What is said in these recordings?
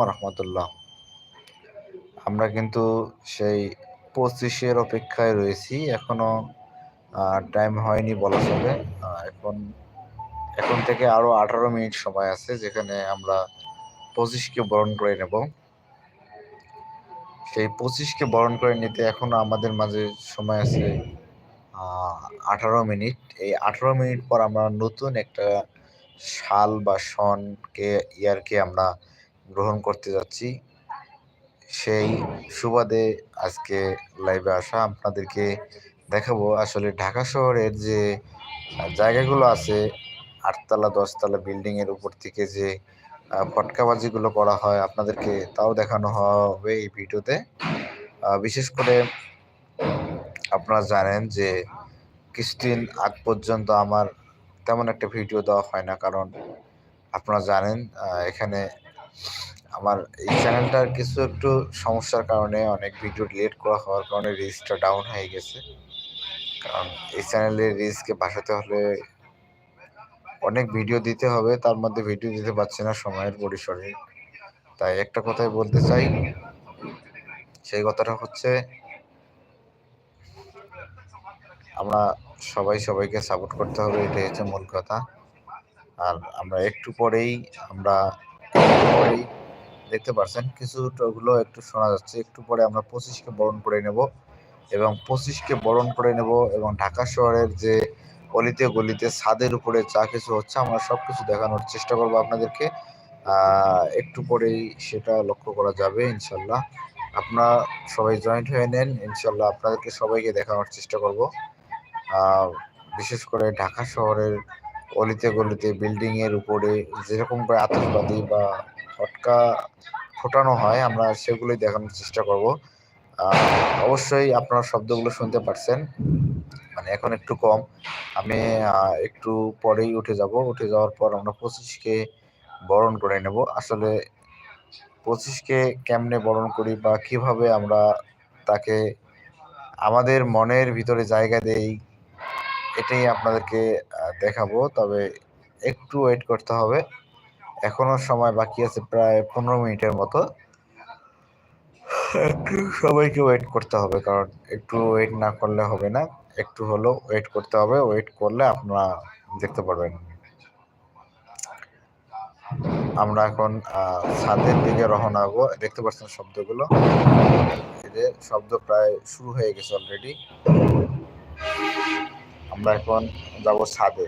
রহমতুল্লাহ। আমরা কিন্তু সেই পঁচিশের অপেক্ষায় রয়েছি। এখনও টাইম হয়নি বলা চলে। এখন এখন থেকে আরও আঠারো মিনিট সময় আছে যেখানে আমরা পঁচিশকে বরণ করে নেব। সেই পঁচিশকে বরণ করে নিতে এখনও আমাদের মাঝে সময় আছে আঠারো মিনিট। এই আঠারো মিনিট পর আমরা নতুন একটা শাল বা সনকে ইয়ারকে আমরা গ্রহণ করতে যাচ্ছি। সেই সুবাদে আজকে লাইভে আসা আপনাদেরকে দেখাবো। আসলে ঢাকা শহরের যে জায়গাগুলো আছে, আটতলা, দশতলা বিল্ডিংয়ের উপর থেকে যে ফটকাবাজিগুলো করা হয়, আপনাদেরকে তাও দেখানো হবে এই ভিডিওতে। বিশেষ করে আপনারা জানেন যে, কিছুদিন আগ পর্যন্ত আমার তেমন একটা ভিডিও দেওয়া হয় না। কারণ আপনারা জানেন এখানে আমার এই চ্যানেলটার কিছু একটু সমস্যার কারণে অনেক ভিডিও ডিলেট করা হওয়ার কারণে রিস্কটা ডাউন হয়ে গেছে। কারণ এই চ্যানেলের রিস্ককে বাসাতে হলে অনেক ভিডিও দিতে হবে, তার মধ্যে ভিডিও দিতে পারছি না সময়ের পরিসরে। তাই একটা কথাই বলতে চাই, সেই কথাটা হচ্ছে, আমরা সবাই সবাইকে সাপোর্ট করতে হবে, এটাই হচ্ছে মূল কথা। আর আমরা একটু পরেই আমরা দেখতে পাচ্ছেন কিছুগুলো একটু শোনা যাচ্ছে। একটু পরে আমরা পঁচিশকে বরণ করে নেব এবং পঁচিশকে বরণ করে নেব এবং ঢাকা শহরের যে অলিতে গলিতে ছাদের উপরে যা কিছু হচ্ছে, আমরা সব কিছু দেখানোর চেষ্টা করব আপনাদেরকে। একটু পরেই সেটা লক্ষ্য করা যাবে, ইনশাল্লাহ। আপনারা সবাই জয়েন্ট হয়ে নেন, ইনশাল্লাহ আপনাদেরকে সবাইকে দেখানোর চেষ্টা করব। বিশেষ করে ঢাকা শহরের অলিতে গলিতে বিল্ডিংয়ের উপরে যেরকম করে আতঙ্কবাদী বা ফটকা ফোটানো হয়, আমরা সেগুলোই দেখানোর চেষ্টা করব। অবশ্যই আপনারা শব্দগুলো শুনতে পারছেন মানে এখন একটু কম। আমি একটু পরেই উঠে যাব। উঠে যাওয়ার পর আমরা পঁচিশকে বরণ করে নেব। আসলে পঁচিশকে কেমনে বরণ করি বা কীভাবে আমরা তাকে আমাদের মনের ভিতরে জায়গা দেই এটাই আপনাদেরকে দেখাবো। তবে একটু ওয়েট করতে হবে। এখনও সময় বাকি আছে প্রায় পনেরো মিনিটের মতো। একটু সবাইকে ওয়েট করতে হবে, কারণ একটু ওয়েট না করলে হবে না। একটু হলেও ওয়েট করতে হবে। ওয়েট করলে আপনারা দেখতে পারবেন। আমরা এখন ছাদের দিকে রওনা হব। দেখতে পাচ্ছেন শব্দগুলো? শব্দ প্রায় শুরু হয়ে গেছে অলরেডি আমরা এখন যাব ছাদে।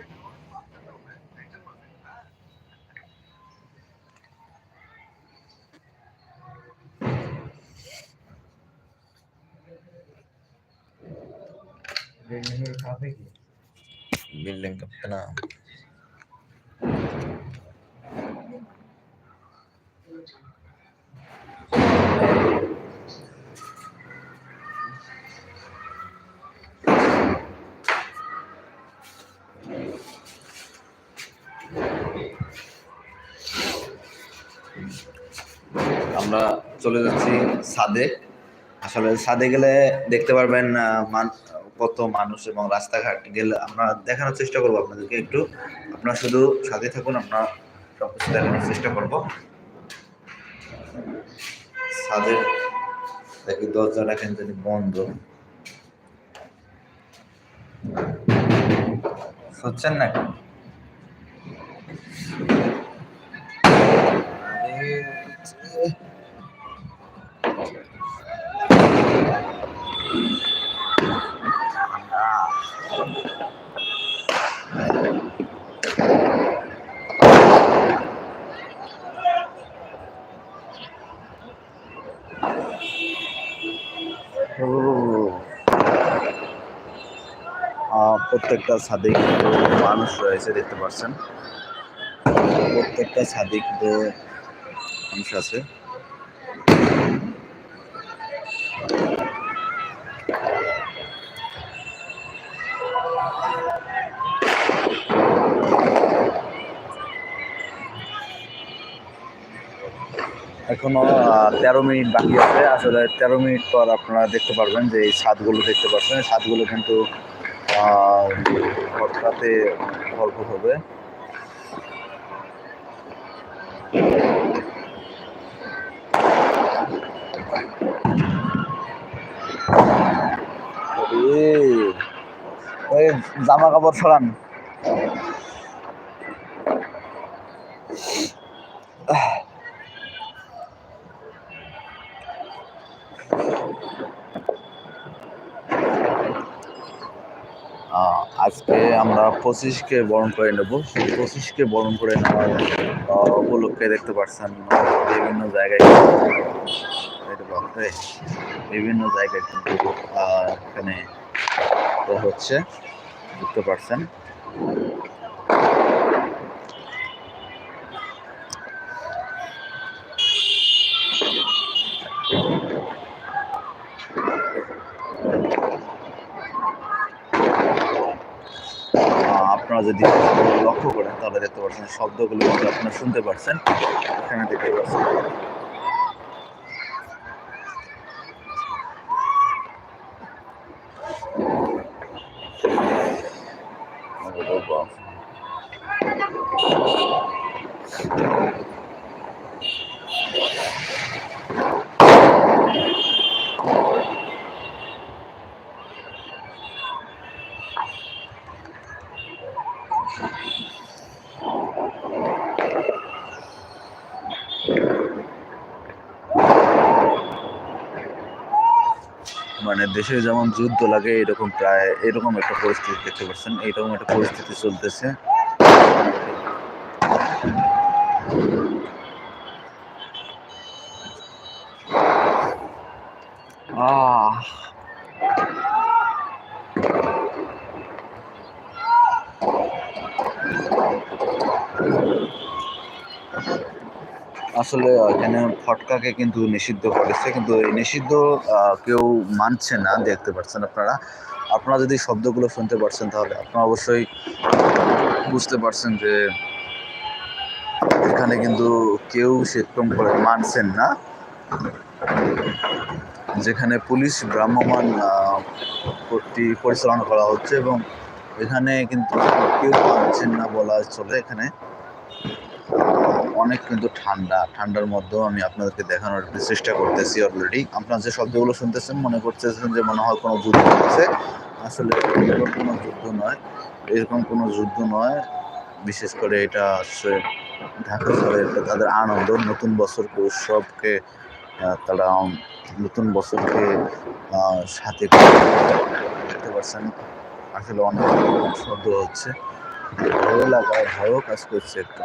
বিল্ডিং না। আমরা চলে যাচ্ছি সাদে। আসলে সাদে গেলে দেখতে পারবেন কত মানুষ এবং রাস্তাঘাট গেলে আমরা দেখানোর চেষ্টা করব আপনাদেরকে একটু। আপনারা শুধু সাথে থাকুন, আমরা সব কিছু দেখানোর চেষ্টা করব। ছাদের দেখি দরজাটা এখান থেকে বন্ধ। শুনছেন না? প্রত্যেকটা ছাদে কিন্তু মানুষ রয়েছে, দেখতে পাচ্ছেন। প্রত্যেকটা ছাদে কিন্তু মানুষ আছে। এখনও তেরো মিনিট বাকি আছে। আসলে তেরো মিনিট পর আপনারা দেখতে পারবেন যে এই ছাদগুলো দেখতে পাচ্ছেন। ছাদগুলো কিন্তু ঘটনাতে গল্প হবে। জামা কাপড় সরান। আজকে আমরা পঁচিশকে বরণ করে নেব। সেই পঁচিশকে বরণ করে নেওয়ার উপলক্ষে দেখতে পাচ্ছেন বিভিন্ন জায়গায় বিভিন্ন জায়গায় কিন্তু এখানে হচ্ছে, দেখতে পাচ্ছেন আহ, আপনারা যদি লক্ষ্য করেন তাহলে দেখতে পাচ্ছেন শব্দগুলো আপনারা শুনতে পারছেন। এখানে দেখতে পাচ্ছেন মানে দেশে যেমন যুদ্ধ লাগে, এরকম প্রায়, এরকম একটা পরিস্থিতি দেখতে পাচ্ছেন। এরকম একটা পরিস্থিতি চলতেছে। আসলে এখানে ফটকাকে কিন্তু নিষিদ্ধ করেছে। কিন্তু এই নিষিদ্ধ কেউ মানছে না, দেখতে পাচ্ছেন আপনারা। আপনারা যদি শব্দগুলো শুনতে পারছেন, তাহলে আপনারা অবশ্যই বুঝতে পারছেন যে, এখানে কিন্তু কেউ সেরকম করে মানছেন না। যেখানে পুলিশ ভ্রাম্যমান পরিচালনা করা হচ্ছে এবং এখানে কিন্তু কেউ মানছেন না বলা চলে এখানে। অনেক কিন্তু ঠান্ডা। ঠান্ডার মধ্যেও আমি আপনাদেরকে দেখানোর চেষ্টা করতেছি অলরেডি আপনারা যে শব্দগুলো শুনতেছেন, মনে করতেছেন যে মনে হয় কোনো যুদ্ধ হচ্ছে আসলে এরকম কোনো যুদ্ধ নয়। এরকম কোনো যুদ্ধ নয়। বিশেষ করে এটা হচ্ছে ঢাকা শহরে তাদের আনন্দ, নতুন বছরকে, উৎসবকে তারা নতুন বছরকে সাথে দেখতে পাচ্ছেন। আসলে অনেক শব্দ হচ্ছে। ভালো লাগা ভালো কাজ করছে একটা।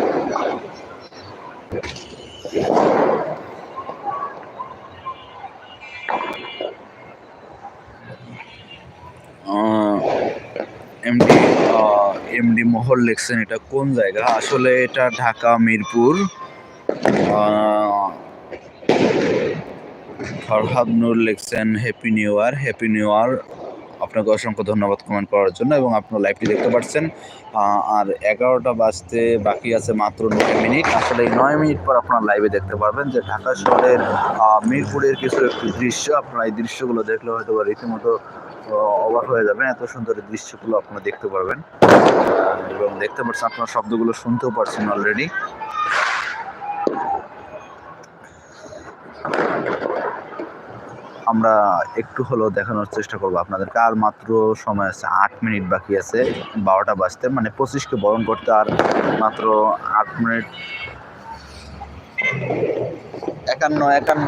মহল লিখছেন এটা কোন জায়গা? আসলে এটা ঢাকা, মিরপুর ফরহাদ নূর লিখছেন happy new year happy new year আপনাকে অসংখ্য ধন্যবাদ কমেন্ট করার জন্য এবং আপনার লাইভটি দেখতে পাচ্ছেন। আর এগারোটা বাজতে বাকি আছে মাত্র নয় মিনিট। আসলে এই নয় মিনিট পর আপনার লাইভে দেখতে পারবেন যে ঢাকা শহরের মিরপুরের কিছু একটি দৃশ্য। আপনারা এই দৃশ্যগুলো দেখলে হয়তো রীতিমতো অবাক হয়ে যাবেন, এত সুন্দর দৃশ্যগুলো আপনারা দেখতে পারবেন। এবং দেখতে পাচ্ছেন, আপনার শব্দগুলো শুনতেও পারছেন অলরেডি আমরা একটু হলেও দেখানোর চেষ্টা করব আপনাদেরকে। আর মাত্র সময় আছে আট মিনিট বাকি আছে, বারোটা বাজতে। মানে পঁচিশকে বরণ করতে আর মাত্র আট মিনিট। একান্ন একান্ন।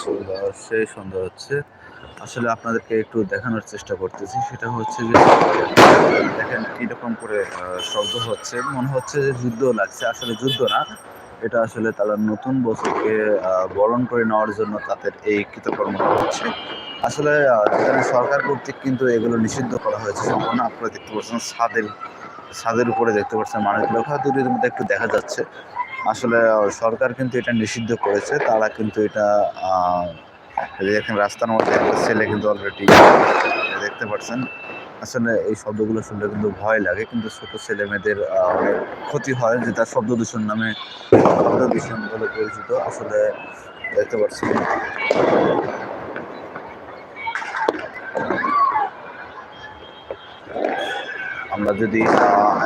সুন্দর সেই সুন্দর হচ্ছে। আসলে আপনাদেরকে একটু দেখানোর চেষ্টা করতেছি। সেটা হচ্ছে যে, দেখেন কীরকম করে শব্দ হচ্ছে। মনে হচ্ছে যে যুদ্ধ লাগছে। আসলে যুদ্ধ না। এটা আসলে তারা নতুন বছরকে বরণ করে নেওয়ার জন্য তাদের এই কৃতকর্মটা হচ্ছে। আসলে এখানে সরকার কর্তৃক কিন্তু এগুলো নিষিদ্ধ করা হয়েছে। সম্পূর্ণ আপনারা দেখতে পাচ্ছেন ছাদের ছাদের উপরে দেখতে পাচ্ছেন মানুষগুলো হয়তো মধ্যে একটু দেখা যাচ্ছে। আসলে সরকার কিন্তু এটা নিষিদ্ধ করেছে। তারা কিন্তু এটা দেখেন রাস্তার মধ্যে একটা ছেলে কিন্তু অলরেডি দেখতে পাচ্ছেন। আসলে এই শব্দগুলো শুনলে কিন্তু ভয় লাগে। কিন্তু ছোট ছেলে মেয়েদের অনেক ক্ষতি হয় যেটা শব্দ দূষণ নামে শব্দ দূষণ বলে পরিচিত। আসলে দেখতে পাচ্ছেন। আমরা যদি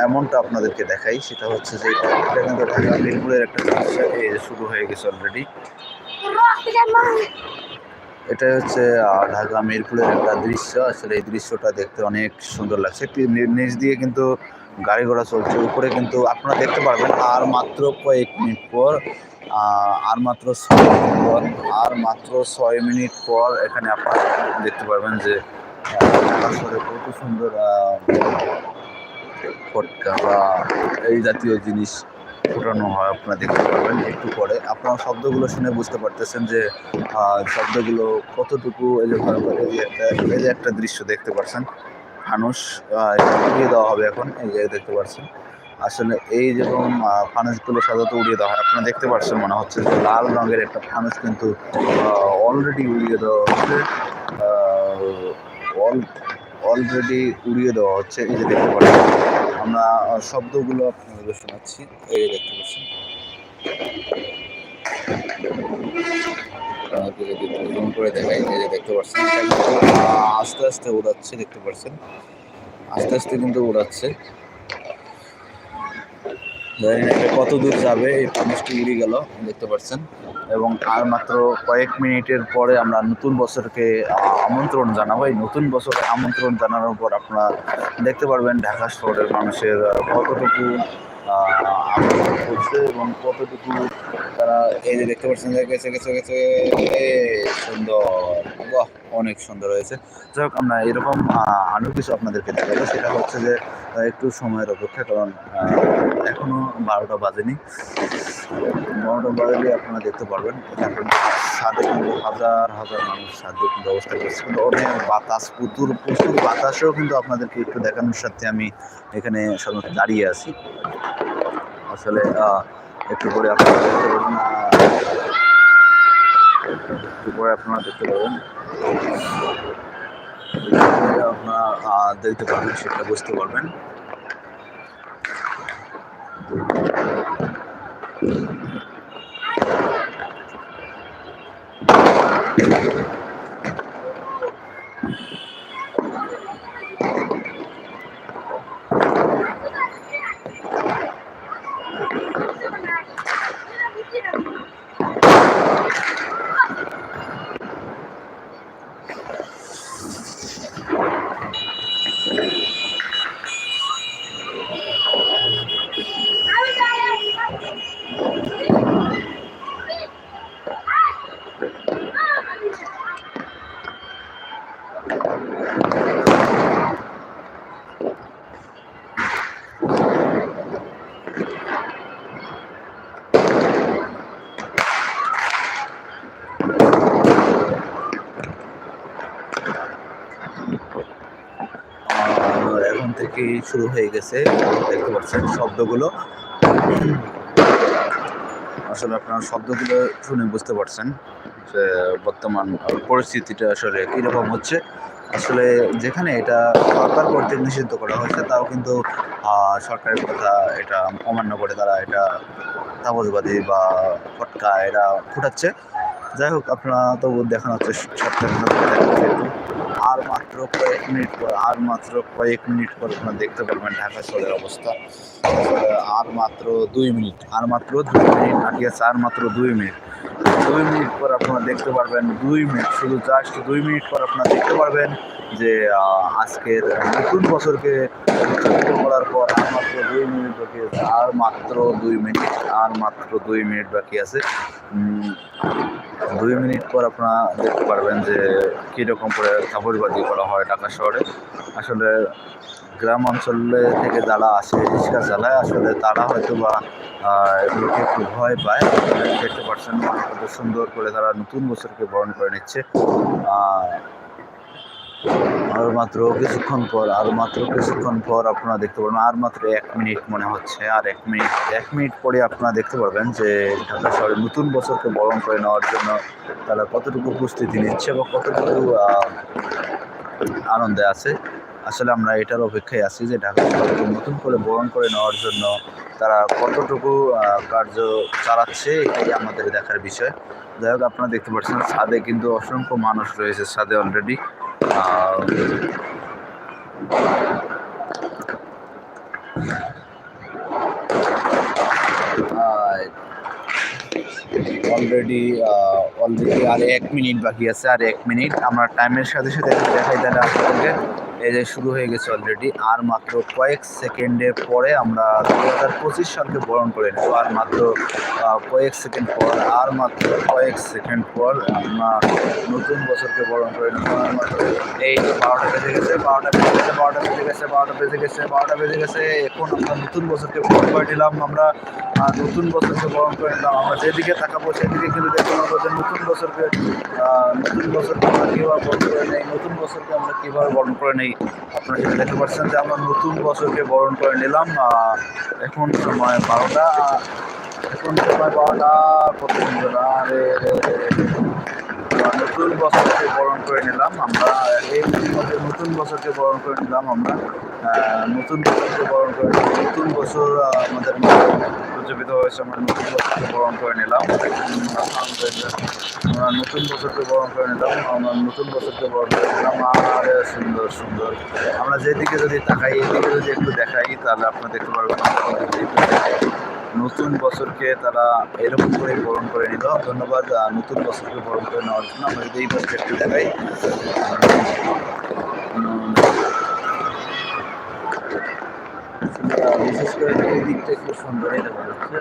এমনটা আপনাদেরকে দেখাই, সেটা হচ্ছে যে এটা কিন্তু ঢাকা মিরপুরের একটা সমস্যা শুরু হয়ে গেছে অলরেডি এটা হচ্ছে ঢাকা মিরপুরের একটা দৃশ্য। আসলে এই দৃশ্যটা দেখতে অনেক সুন্দর লাগছে। নিচ দিয়ে কিন্তু গাড়ি ঘোড়া চলছে, উপরে কিন্তু আপনারা দেখতে পারবেন, আর মাত্র কয়েক মিনিট পর আর মাত্র ছয় মিনিট পর, আর মাত্র ছয় মিনিট পর এখানে আপনারা দেখতে পারবেন যে ঢাকা শহরে কত সুন্দর ফটকা বা এই জাতীয় জিনিস ফোটানো হয়, আপনারা দেখতে পারবেন একটু পরে। আপনারা শব্দগুলো শুনে বুঝতে পারতেছেন যে শব্দগুলো কতটুকু এই যে এই যে একটা দৃশ্য দেখতে পাচ্ছেন ফানুস উড়িয়ে দেওয়া হবে এখন, এই যে দেখতে পাচ্ছেন আসলে এই যেরকম ফানুসগুলো সাধারণত উড়িয়ে দেওয়া হয়, আপনারা দেখতে পাচ্ছেন মনে হচ্ছে যে লাল রঙের একটা ফানুস কিন্তু অলরেডি উড়িয়ে দেওয়া হচ্ছে। অলরেডি উড়িয়ে দেওয়া হচ্ছে, এই যে দেখতে পাচ্ছেন। আমরা শব্দগুলো আপনাদের শোনাচ্ছি। এই দেখতে একটু zoom করে দেখাই যে দেখতে পাচ্ছেন। আহ, আস্তে আস্তে উড়াচ্ছে দেখতে পাচ্ছেন। আস্তে আস্তে কিন্তু উড়াচ্ছে। জানি কত দূর যাবে এই ফানুসটি উড়ে গেল দেখতে পাচ্ছেন। এবং আর মাত্র কয়েক মিনিটের পরে আমরা নতুন বছরকে আমন্ত্রণ জানাব। এই নতুন বছরে আমন্ত্রণ জানানোর পর আপনারা দেখতে পারবেন ঢাকা শহরের মানুষের কতটুকু করছে এবং কতটুকু তারা, এই যে দেখতে পাচ্ছেন গেছে গেছে গেছে সুন্দর। বাহ, অনেক সুন্দর হয়েছে। যাই হোক, আমরা এরকম আরও কিছু আপনাদেরকে দেখাবো। সেটা হচ্ছে যে একটু সময়ের অপেক্ষা, কারণ এখনও বারোটা বাজেনি। বারোটা বাজলে আপনারা দেখতে পারবেন এখন ছাদে কিন্তু হাজার হাজার মানুষ ছাদে কিন্তু অবস্থা করছে। কিন্তু অনেক বাতাস প্রচুর প্রচুর বাতাসেও কিন্তু আপনাদেরকে একটু দেখানোর সাথে আমি এখানে সাধারণত দাঁড়িয়ে আছি। আসলে একটু পরে আপনারা দেখতে আহ, একটু পরে আপনারা দেখতে পাবেন আপনারা দেখতে পাবেন সেটা বুঝতে পারবেন। Thank you. এখন শুরু হয়ে গেছে। দেখতে পাচ্ছেন শব্দগুলো। আসলে আপনার শব্দগুলো শুনে বুঝতে পারছেন যে বর্তমান পরিস্থিতিটা আসলে কীরকম হচ্ছে। আসলে যেখানে এটা সরকার কর্তৃক নিষিদ্ধ করা হয়েছে, তাও কিন্তু সরকারের কথা এটা অমান্য করে তারা এটা তাবজবাদী বা ফটকা এরা ফুটাচ্ছে। যাই হোক, আপনারা তবু দেখানোর চেষ্টা আর মাত্র কয়েক মিনিট পর, আর মাত্র কয়েক মিনিট পর আপনারা দেখতে পারবেন ঢাকা শহরের অবস্থা। আর মাত্র দুই মিনিট, আর মাত্র দুই মিনিট বাকি আছে, আর মাত্র দুই মিনিট। দুই মিনিট পর আপনারা দেখতে পারবেন, দুই মিনিট, শুধু জাস্ট দুই মিনিট পর আপনারা দেখতে পারবেন যে আজকের নতুন বছরকে উদযাপিত করার পর আর মাত্র দুই মিনিট বাকি আছে, আর মাত্র দুই মিনিট, আর মাত্র দুই মিনিট বাকি আছে। দুই মিনিট পর আপনারা দেখতে পারবেন যে কীরকম করে কাপড়বাজি করা হয় ঢাকা শহরে। আসলে গ্রাম অঞ্চলে থেকে যারা আসে রিক্সা চালায় আসলে তারা হয়তো বা লোকে একটু ভয় পায়। দেখতে পারছেন কত সুন্দর করে তারা নতুন বছরকে বরণ করে নিচ্ছে। আর মাত্র কিছুক্ষণ পর, আর মাত্র কিছুক্ষণ পর আপনারা দেখতে পারবেন, আর মাত্র এক মিনিট মনে হচ্ছে, আর এক মিনিট এক মিনিট পরে আপনারা দেখতে পারবেন যে ঢাকা শহরে নতুন বছরকে বরণ করে নেওয়ার জন্য তারা কতটুকু প্রস্তুতি নিচ্ছে বা কতটুকু আনন্দে আছে। আসলে আমরা এটার অপেক্ষায় আছি যে ঢাকা শহরকে নতুন করে বরণ করে নেওয়ার জন্য তারা কতটুকু কার্য চালাচ্ছে, এটাই আমাদের দেখার বিষয়। যাই হোক, আপনারা দেখতে পাচ্ছেন, ছাদে কিন্তু অসংখ্য মানুষ রয়েছে, ছাদে অলরেডি অলরেডি অলরেডি আর এক মিনিট বাকি আছে, আর এক মিনিট। আমার টাইমের সাথে সাথে দেখাই তাহলে আপনাদেরকে। এই যে শুরু হয়ে গেছে অলরেডি আর মাত্র কয়েক সেকেন্ডের পরে আমরা দু হাজার পঁচিশ সালকে বরণ করে নেব। আর মাত্র কয়েক সেকেন্ড পর, আর মাত্র কয়েক সেকেন্ড পর আমরা নতুন বছরকে বরণ করে নেব। আর মাত্র এই যে বারোটা বেজে গেছে, বারোটা বেজে গেছে, বারোটা বেজে গেছে, বারোটা বেজে গেছে, বারোটা বেজে গেছে। এখন আমরা নতুন বছরকে বরণ করে নিলাম। আমরা নতুন বছরকে বরণ করে নিলাম আমরা যেদিকে তাকাবো সেদিকে কিন্তু দেখতে পাবো যে নতুন বছরকে নতুন বছরকে আমরা কীভাবে বরণ করে নেই, নতুন বছরকে আমরা কীভাবে বরণ করে নেই, আপনারা সেটা দেখতে পাচ্ছেন যে আমরা নতুন বছরকে বরণ করে নিলাম এখন সময় বারোটা এখন সময় বারোটা সুন্দর আরে নতুন বছরকে বরণ করে নিলাম আমরা। এই নতুন বছরকে বরণ করে নিলাম আমরা। নতুন বছরকে বরণ করে নতুন বছর আমাদের উদযাপিত হয়েছে, আমরা নতুন বছরকে বরণ করে নিলাম। আমরা নতুন বছরকে বরণ করে নিলাম, আমরা নতুন বছরকে বরণ করে নিলাম। আর সুন্দর সুন্দর। আমরা যেদিকে যদি তাকাই, এদিকে যদি একটু দেখাই, তাহলে আপনারা দেখতে পারবেন। নতুন বছরকে তারা এরকম করে বরণ করে নিল। ধন্যবাদ নতুন বছরকে বরণ করে নেওয়ার জন্য। আমরা যদি এই বছর দেখাই। বিশেষ করে এই দিকটা একটু সুন্দরই দেখা যাচ্ছে।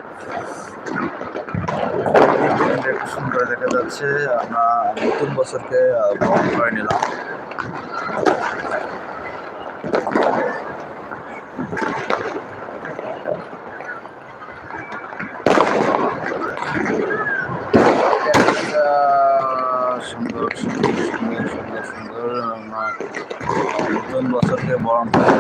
একটু সুন্দর দেখা যাচ্ছে। আমরা নতুন বছরকে বরণ করে নিলাম সুন্দর সুন্দর সুন্দর সুন্দর সুন্দর নতুন বছরকে বরণ করে